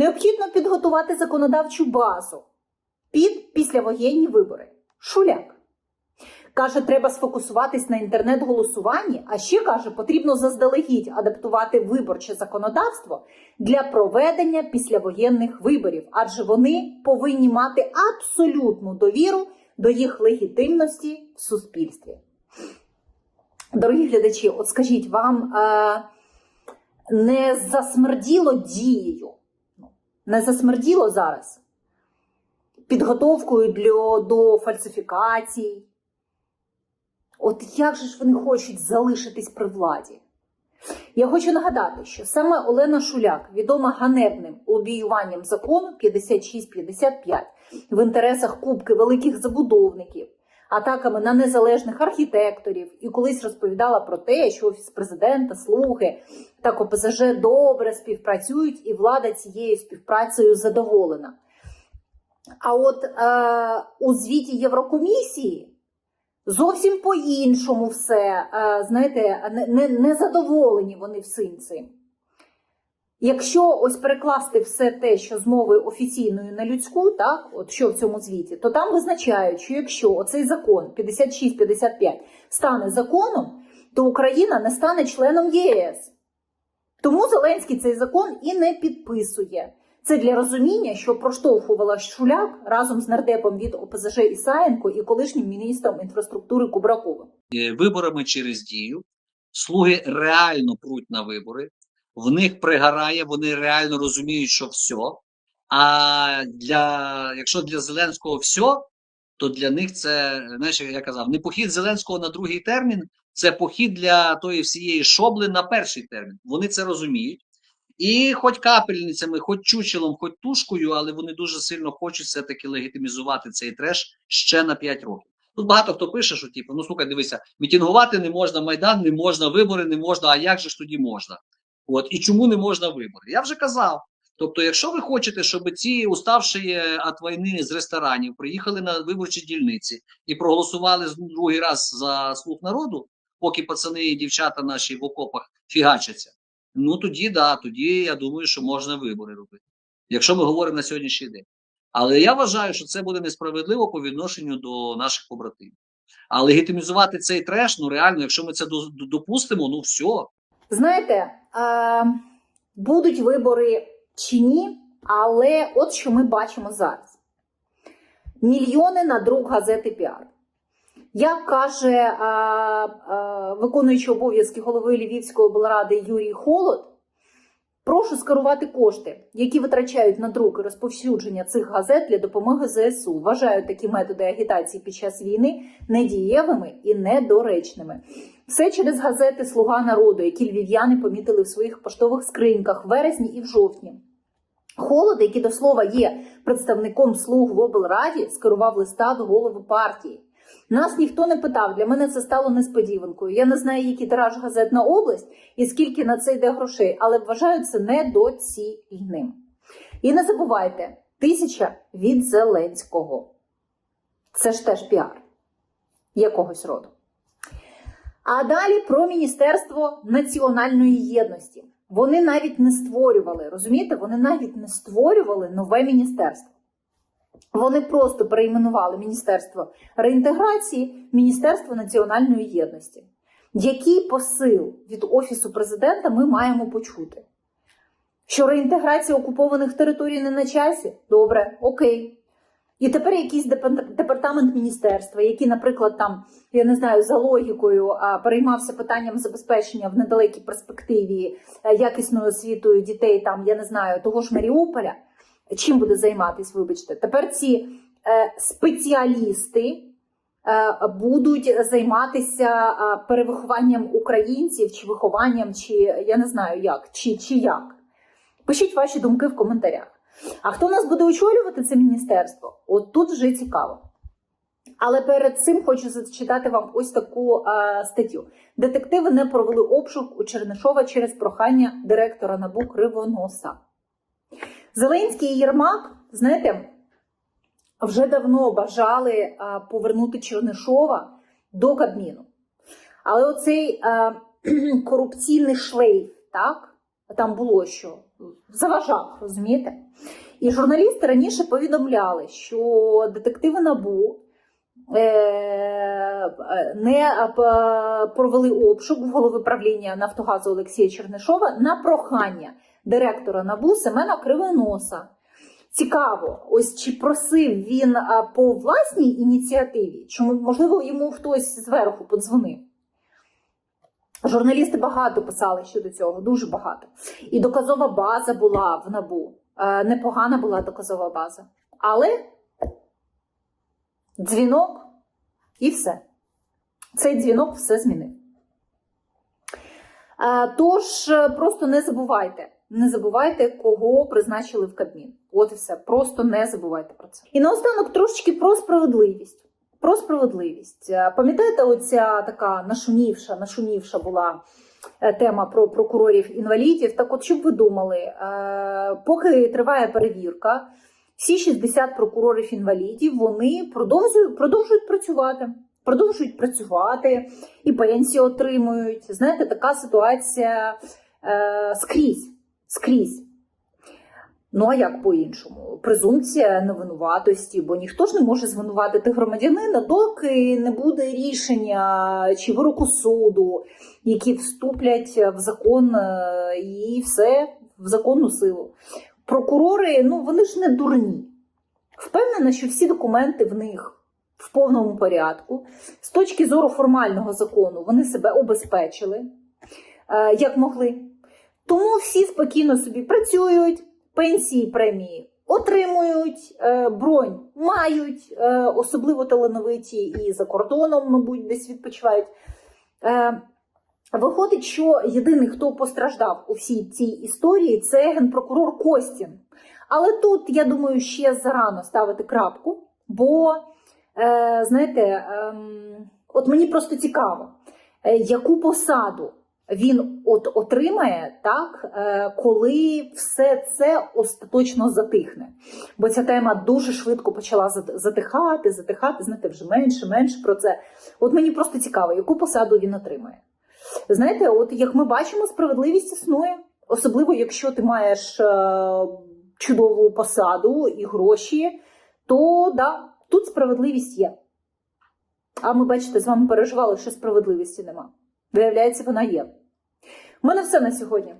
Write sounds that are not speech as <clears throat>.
Необхідно підготувати законодавчу базу під післявоєнні вибори. Шуляк. Каже, треба сфокусуватись на інтернет-голосуванні, а ще каже, потрібно заздалегідь адаптувати виборче законодавство для проведення післявоєнних виборів, адже вони повинні мати абсолютну довіру до їх легітимності в суспільстві. Дорогі глядачі, от скажіть, вам е, не засмерділо дією? Не засмерділо зараз підготовкою для, до фальсифікацій? От як же ж вони хочуть залишитись при владі? Я хочу нагадати, що саме Олена Шуляк відома ганебним лобіюванням закону 5655 в інтересах кубки великих забудовників, атаками на незалежних архітекторів, і колись розповідала про те, що офіс президента, слуги та ОПЗЖ добре співпрацюють, і влада цією співпрацею задоволена. А от е, у звіті Єврокомісії зовсім по-іншому все. Е, знаєте, не, не, не задоволені вони всім цим. Якщо ось перекласти все те, що з мови офіційної на людську, так, от що в цьому звіті, то там визначають, що якщо оцей закон 56-55 стане законом, то Україна не стане членом ЄС. Тому Зеленський цей закон і не підписує. Це для розуміння, що проштовхувала Шуляк разом з нардепом від ОПЗЖ Ісаєнко і колишнім міністром інфраструктури Кубраковим. Е, виборами через дію. Слуги реально пруть на вибори, в них пригорає, вони реально розуміють, що все. А для якщо для Зеленського все, то для них це, знаєш, як я казав, не похід Зеленського на другий термін, це похід для тої всієї шобли на перший термін. Вони це розуміють. І хоч капельницями, хоч чучелом, хоч тушкою, але вони дуже сильно хочуть все-таки легітимізувати цей треш ще на 5 років. Тут багато хто пише, що типу, ну слухай, дивися, мітингувати не можна, майдан не можна, вибори не можна. А як же ж тоді можна? От і чому не можна вибори? Я вже казав. Тобто, якщо ви хочете, щоб ці уставші від війни з ресторанів приїхали на виборчі дільниці і проголосували другий раз за слуг народу, поки пацани і дівчата наші в окопах фігачаться, ну тоді да, тоді я думаю, що можна вибори робити. Якщо ми говоримо на сьогоднішній день. Але я вважаю, що це буде несправедливо по відношенню до наших побратимів. А легітимізувати цей треш, ну реально, якщо ми це до- до- допустимо, ну все. Знаєте, е, будуть вибори чи ні, але от що ми бачимо зараз: мільйони на друк газети Піар. Як каже е, е, виконуючий обов'язки голови Львівської облради Юрій Холод, прошу скерувати кошти, які витрачають на друк і розповсюдження цих газет для допомоги ЗСУ. Вважають такі методи агітації під час війни недієвими і недоречними. Все через газети Слуга народу, які львів'яни помітили в своїх поштових скриньках в вересні і в жовтні. Холод, який до слова є представником слуг в облраді, скерував листа до голови партії. Нас ніхто не питав. Для мене це стало несподіванкою. Я не знаю, який тираж газет на область і скільки на це йде грошей, але вважаю це недоцільним. І не забувайте, тисяча від Зеленського. Це ж теж піар якогось роду. А далі про Міністерство національної єдності. Вони навіть не створювали, розумієте, вони навіть не створювали нове міністерство. Вони просто перейменували Міністерство реінтеграції, Міністерство національної єдності. Який посил від Офісу президента ми маємо почути? Що реінтеграція окупованих територій не на часі? Добре, окей. І тепер якийсь департамент міністерства, який, наприклад, там, я не знаю, за логікою переймався питанням забезпечення в недалекій перспективі е, якісною освітою дітей, там, я не знаю, того ж Маріуполя, чим буде займатися, вибачте. Тепер ці е, спеціалісти е, будуть займатися е, перевихованням українців, чи вихованням, чи я не знаю як, чи, чи як. Пишіть ваші думки в коментарях. А хто нас буде очолювати це міністерство? От тут вже цікаво. Але перед цим хочу зачитати вам ось таку е, статтю. Детективи не провели обшук у Чернишова через прохання директора НАБУ Кривоноса. Зеленський і Єрмак, знаєте, вже давно бажали повернути Чернишова до Кабміну. Але оцей е, <clears throat> корупційний шлейф, так, там було що заважав, розумієте? І журналісти раніше повідомляли, що детективи НАБУ е, не провели обшук в голови правління Нафтогазу Олексія Чернишова на прохання директора НАБУ Семена Кривоноса. Цікаво, ось чи просив він по власній ініціативі, чи можливо йому хтось зверху подзвонив. Журналісти багато писали щодо цього, дуже багато. І доказова база була в набу. Е, непогана була доказова база. Але дзвінок і все. Цей дзвінок все змінив. Е, Тож е, просто не забувайте, не забувайте, кого призначили в Кабмін. От і все. Просто не забувайте про це. І наостанок трошечки про справедливість. Про справедливість. Е, Пам'ятаєте, оця така нашумівша, нашумівша була е, тема про прокурорів інвалідів. Так, от щоб ви думали, е, поки триває перевірка, всі 60 прокурорів інвалідів вони продовжують, продовжують працювати. Продовжують працювати і пенсії отримують. Знаєте, така ситуація е, скрізь. Скрізь. Ну а як по-іншому? Презумпція невинуватості, бо ніхто ж не може звинуватити громадянина, доки не буде рішення чи вироку суду, які вступлять в закон е, і все в законну силу. Прокурори, ну вони ж не дурні. Впевнена, що всі документи в них в повному порядку. З точки зору формального закону вони себе обезпечили, е, як могли. Тому всі спокійно собі працюють, пенсії, премії отримують, е, бронь мають, е, особливо талановиті і за кордоном, мабуть, десь відпочивають. Е, Виходить, що єдиний, хто постраждав у всій цій історії, це генпрокурор Костін. Але тут, я думаю, ще зарано ставити крапку, бо, знаєте, ем, от мені просто цікаво, яку посаду він от отримає, так, е, коли все це остаточно затихне. Бо ця тема дуже швидко почала затихати, затихати, знаєте, вже менше, менше про це. От мені просто цікаво, яку посаду він отримає. Знаєте, от як ми бачимо, справедливість існує, особливо якщо ти маєш е, чудову посаду і гроші, то да, тут справедливість є. А ми, бачите, з вами переживали, що справедливості нема. Виявляється, вона є. Мене все на сьогодні.